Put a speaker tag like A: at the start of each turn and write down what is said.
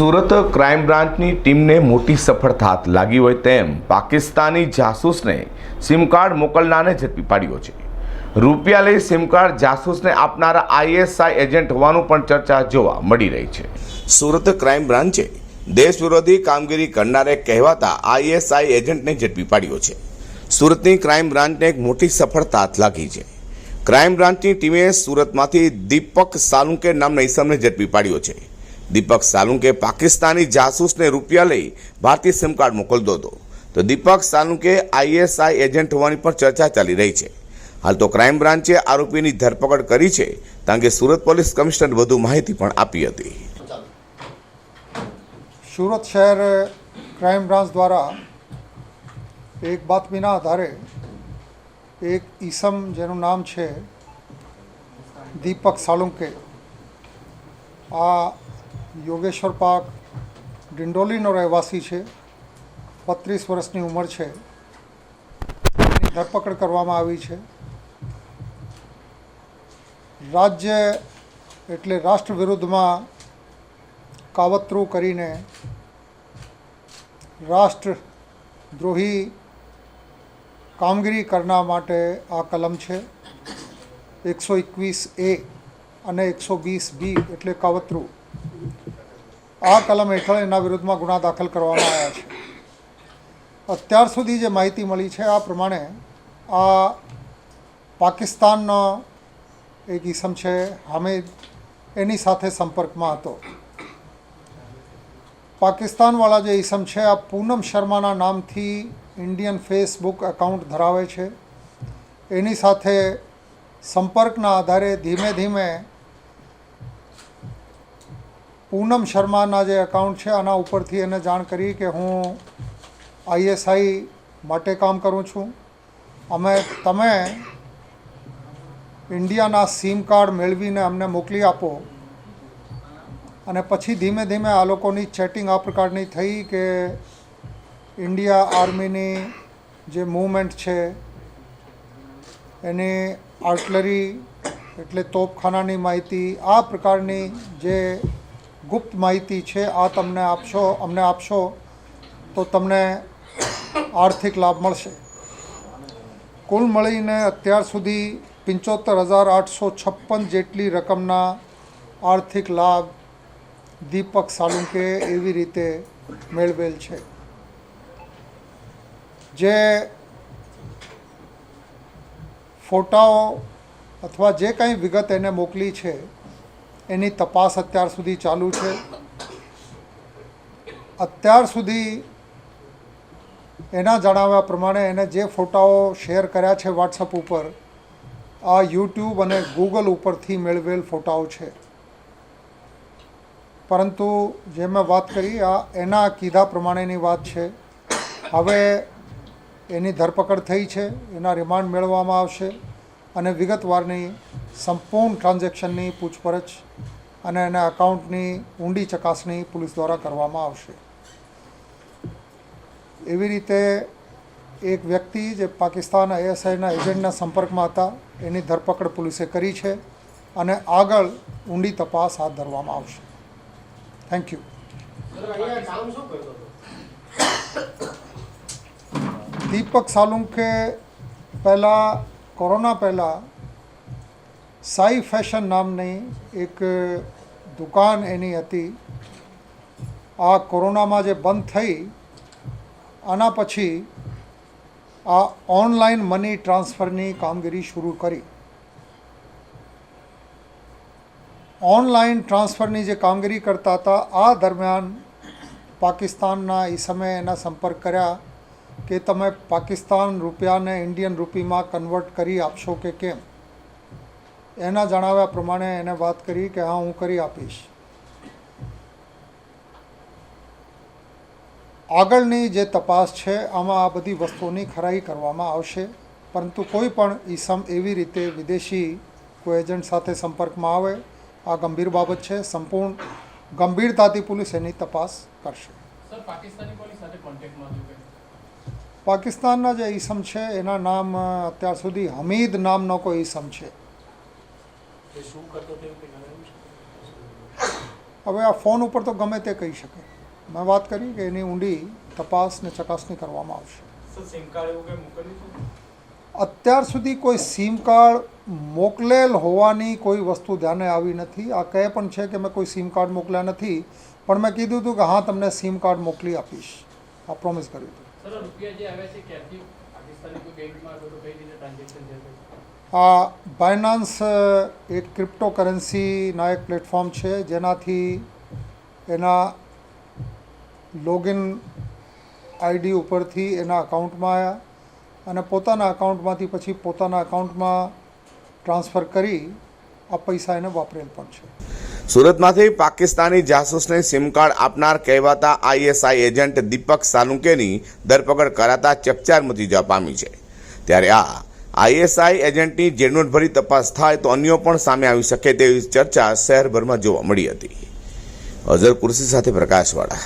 A: Surat crime બ્રાન્ચની ટીમને મોટી સફળતા હાથ લાગી હોય તેમ પાકિસ્તાની જાસૂસને સિમ કાર્ડ મોકલનારને ઝડપી પાડ્યો છે. રૂપિયા લઈ સિમ કાર્ડ જાસૂસને આપનારા આઈએસઆઈ એજન્ટ હોવાનું પણ ચર્ચા જોવા મળી રહી છે. સુરત ક્રાઇમ બ્રાન્ચે દેશ વિરોધી કામગીરી કરનારે કહેવાતા આઈએસઆઈ એજન્ટને ઝડપી પાડ્યો છે. સુરતની ક્રાઇમ બ્રાન્ચને એક મોટી સફળતા હાથ લાગી છે. ક્રાઇમ બ્રાન્ચની ટીમે સુરતમાંથી દીપક સાલુંકે નામના ઇસમને ઝડપી પાડ્યો છે. દીપક સાલુંકે પાકિસ્તાની જાસૂસને રૂપિયા લઈ ભારતીય સિમ કાર્ડ મોકલતો હતો. તો દીપક સાલુંકે આઈએસઆઈ એજન્ટ હોવાની પણ ચર્ચા ચાલી રહી છે. હાલ તો ક્રાઇમ બ્રાન્ચે આરોપીની ધરપકડ કરી છે, કારણ કે સુરત પોલીસ કમિશનર વધુ માહિતી પણ આપી હતી.
B: સુરત શહેર ક્રાઇમ બ્રાન્ચ દ્વારા એક બાતમીના આધારે એક ઈસમ જેનું નામ છે દીપક સાલુંકે, આ યોગેશ્વર પાક ડિંડોલીનો રહેવાસી છે, બત્રીસ વર્ષની ઉંમર છે. એની ધરપકડ કરવામાં આવી છે. રાજ્ય એટલે રાષ્ટ્ર વિરુદ્ધમાં કાવતરું કરીને રાષ્ટ્ર દ્રોહી કામગીરી કરના માટે આ કલમ છે. એકસો એકવીસ એ અને એકસો વીસ બી એટલે કાવતરું. આ કલમ હેઠળ એના વિરુદ્ધમાં ગુના દાખલ કરવામાં આવ્યા છે. અત્યાર સુધી જે માહિતી મળી છે આ પ્રમાણે આ પાકિસ્તાનનો એક ઈસમ છે હામિદ, એની સાથે સંપર્કમાં હતો. પાકિસ્તાનવાળા જે ઈસમ છે આ પૂનમ શર્માના નામથી ઇન્ડિયન ફેસબુક એકાઉન્ટ ધરાવે છે. એની સાથે સંપર્કના આધારે ધીમે ધીમે પૂનમ શર્માના જે એકાઉન્ટ છે, આના ઉપરથી એને જાણ કરી કે હું આઈએસઆઈ માટે કામ કરું છું. અમે, તમે ઇન્ડિયાના સિમ કાર્ડ મેળવીને અમને મોકલી આપો. અને પછી ધીમે ધીમે આ લોકોની ચેટિંગ આ પ્રકારની થઈ કે ઇન્ડિયા આર્મીની જે મૂવમેન્ટ છે, એની આર્ટલરી એટલે તોપખાનાની માહિતી, આ પ્રકારની જે ગુપ્ત માહિતી છે, આ તમને આપશો, અમને આપશો, તો તમને આર્થિક લાભ મળશે. કુલ મળીને અત્યાર સુધી પંચોતેર હજાર આઠસો છપ્પન જેટલી રકમના આર્થિક લાભ દીપક સાલુંકે એવી રીતે મેળવેલ છે. જે ફોટાઓ અથવા જે કંઈ વિગત એને મોકલી છે એની તપાસ અત્યાર સુધી ચાલુ છે. અત્યાર સુધી એના જણાવ્યા પ્રમાણે એને જે ફોટાઓ શેર કર્યા છે વોટ્સઅપ ઉપર, આ યુટ્યુબ અને ગૂગલ ઉપરથી મેળવેલ ફોટાઓ છે. પરંતુ જે મેં વાત કરી, આ એના કીધા પ્રમાણેની વાત છે. હવે એની ધરપકડ થઈ છે, એના રિમાન્ડ મેળવવામાં આવશે અને વિગતવારની સંપૂર્ણ ટ્રાન્ઝેક્શનની પૂછપરછ અને એના અકાઉન્ટની ઊંડી ચકાસણી પોલીસ દ્વારા કરવામાં આવશે. એવી રીતે એક વ્યક્તિ જે પાકિસ્તાન આઈએસઆઈના એજન્ટના સંપર્કમાં હતા, એની ધરપકડ પોલીસે કરી છે અને આગળ ઊંડી તપાસ હાથ ધરવામાં આવશે. થેન્ક યુ દીપક સાલુંકે પહેલાં, કોરોના પહેલાં સાઈ ફેશન નામની એક દુકાન એની હતી. આ કોરોનામાં જે બંધ થઈ, આના પછી આ ઓનલાઈન મની ટ્રાન્સફરની કામગીરી શરૂ કરી. ઓનલાઈન ટ્રાન્સફરની જે કામગીરી કરતા હતા, આ દરમિયાન પાકિસ્તાનના એ સમયે એના સંપર્ક કર્યા કે તમે પાકિસ્તાન રૂપિયાને ઇન્ડિયન રૂપીમાં કન્વર્ટ કરી આપશો કે કેમ? એના જણાવ્યા પ્રમાણે એને વાત કરી કે હા હું કરી આપીશ. આગળની જે તપાસ છે આમાં આ બધી વસ્તુઓની ખરાઈ કરવામાં આવશે. પરંતુ કોઈ પણ ઈસમ એવી રીતે વિદેશી કોઈ એજન્ટ સાથે સંપર્કમાં આવે આ ગંભીર બાબત છે. સંપૂર્ણ ગંભીરતાથી પોલીસ એની તપાસ કરશે. પાકિસ્તાનના જે ઈસમ છે એના નામ અત્યાર સુધી હમીદ નામનો કોઈ ઈસમ છે
C: એ શું કરતો તે કંઈ જણાવ્યું છે
B: હવે આ ફોન ઉપર તો ગમે તે કહી શકે. મેં વાત કરી કે એની ઊંડી તપાસ ને ચકાસણી કરવામાં આવશે. અત્યાર સુધી કોઈ સિમ કાર્ડ મોકલેલ હોવાની કોઈ વસ્તુ ધ્યાને આવી નથી. આ કહે પણ છે કે મેં કોઈ સિમ કાર્ડ મોકલ્યા નથી પણ મેં કીધું હતું કે હા તમને સિમ કાર્ડ મોકલી આપીશ. આ પ્રોમિસ કર્યું હતું.
C: આ
B: બાયનાન્સ એક ક્રિપ્ટો કરન્સીના એક પ્લેટફોર્મ છે. જેનાથી એના લોગિન આઈડી ઉપરથી એના અકાઉન્ટમાં અને પોતાના અકાઉન્ટમાંથી પછી પોતાના અકાઉન્ટમાં ટ્રાન્સફર કરી આ પૈસા એને વાપરેલ પણ છે.
A: સુરતમાંથી પાકિસ્તાની જાસૂસને સિમ કાર્ડ આપનાર કહેવાતા આઈએસઆઈ એજન્ટ દીપક સાલુંકેની ધરપકડ કરાતા ચકચાર મચી જવા પામી છે. ત્યારે આ આઈએસઆઈ એજન્ટની ઝીણવટભરી તપાસ થાય તો અન્યો પણ સામે આવી શકે તેવી ચર્ચા શહેરભરમાં જોવા મળી હતી. અઝર કુર્સી સાથે પ્રકાશવાળા.